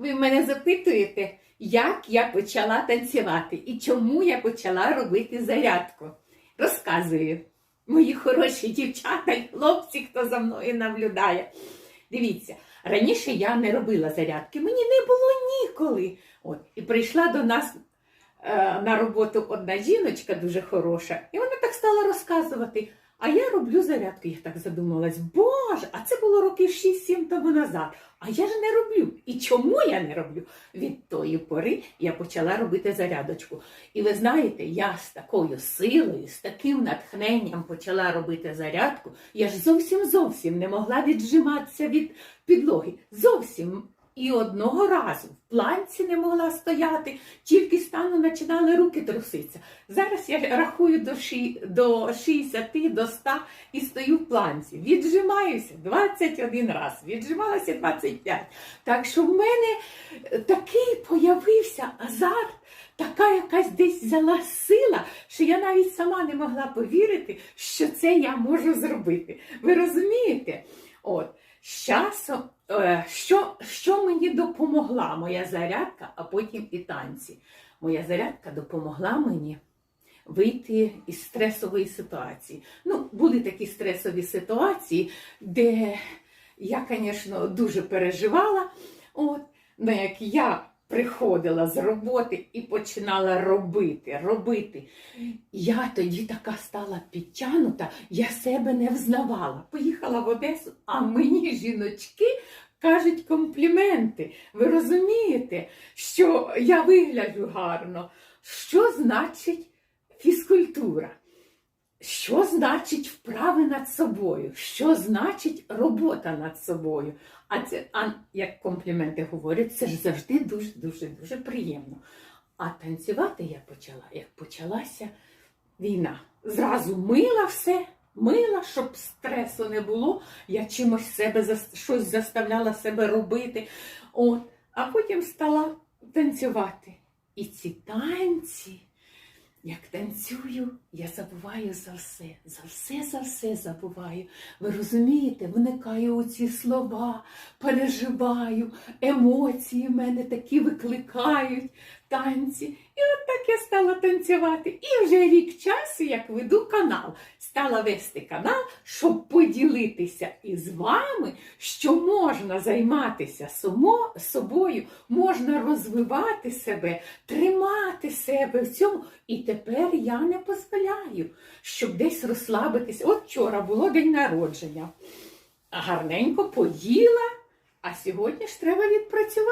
Ви мене запитуєте, як я почала танцювати і чому я почала робити зарядку. Розказую, мої хороші дівчата і хлопці, хто за мною наблюдає. Дивіться, раніше я не робила зарядки, мені не було ніколи. От, і прийшла до нас е, на роботу одна жіночка дуже хороша, і вона так стала розказувати. А я роблю зарядку. Я так задумалась, боже, а це було років 6-7 тому назад. А я ж не роблю. І чому я не роблю? Від тої пори я почала робити зарядочку. І ви знаєте, я з такою силою, з таким натхненням почала робити зарядку. Я ж зовсім зовсім не могла віджиматися від підлоги. Зовсім. І одного разу в планці не могла стояти, тільки стану починали руки труситися. Зараз я рахую до, ші, до 60, до 100 і стою в планці. Віджимаюся 21 раз, віджималася 25. Так що в мене е, такий появився азарт, така якась десь взяла сила, що я навіть сама не могла повірити, що це я можу зробити. Ви розумієте? От. З часом, е, що, що мені допомогла моя зарядка, а потім і танці. Моя зарядка допомогла мені вийти із стресової ситуації. Ну, були такі стресові ситуації, де я, звісно, дуже переживала. От, як я приходила з роботи і починала робити, робити. Я тоді така стала підтягнута, я себе не взнавала. Поїхала в Одесу, а мені жіночки кажуть компліменти. Ви розумієте, що я вигляджу гарно. Що значить фізкультура? Що значить вправи над собою? Що значить робота над собою? А це, а як компліменти говорять, це ж завжди дуже дуже дуже приємно. А танцювати я почала, як почалася війна. Зразу мила все, мила, щоб стресу не було. Я чимось себе щось заставляла себе робити. От, а потім стала танцювати. І ці танці. Як танцюю, я забуваю за все, за все, за все забуваю. Ви розумієте, виникаю у ці слова, переживаю, емоції в мене такі викликають танці. І так я стала танцювати. І вже рік часу, як веду канал, стала вести канал, щоб поділитися із вами, що можна займатися само, собою, можна розвивати себе, тримати себе в цьому. І тепер я не дозволяю, щоб десь розслабитися. От вчора було день народження. Гарненько поїла, а сьогодні ж треба відпрацювати.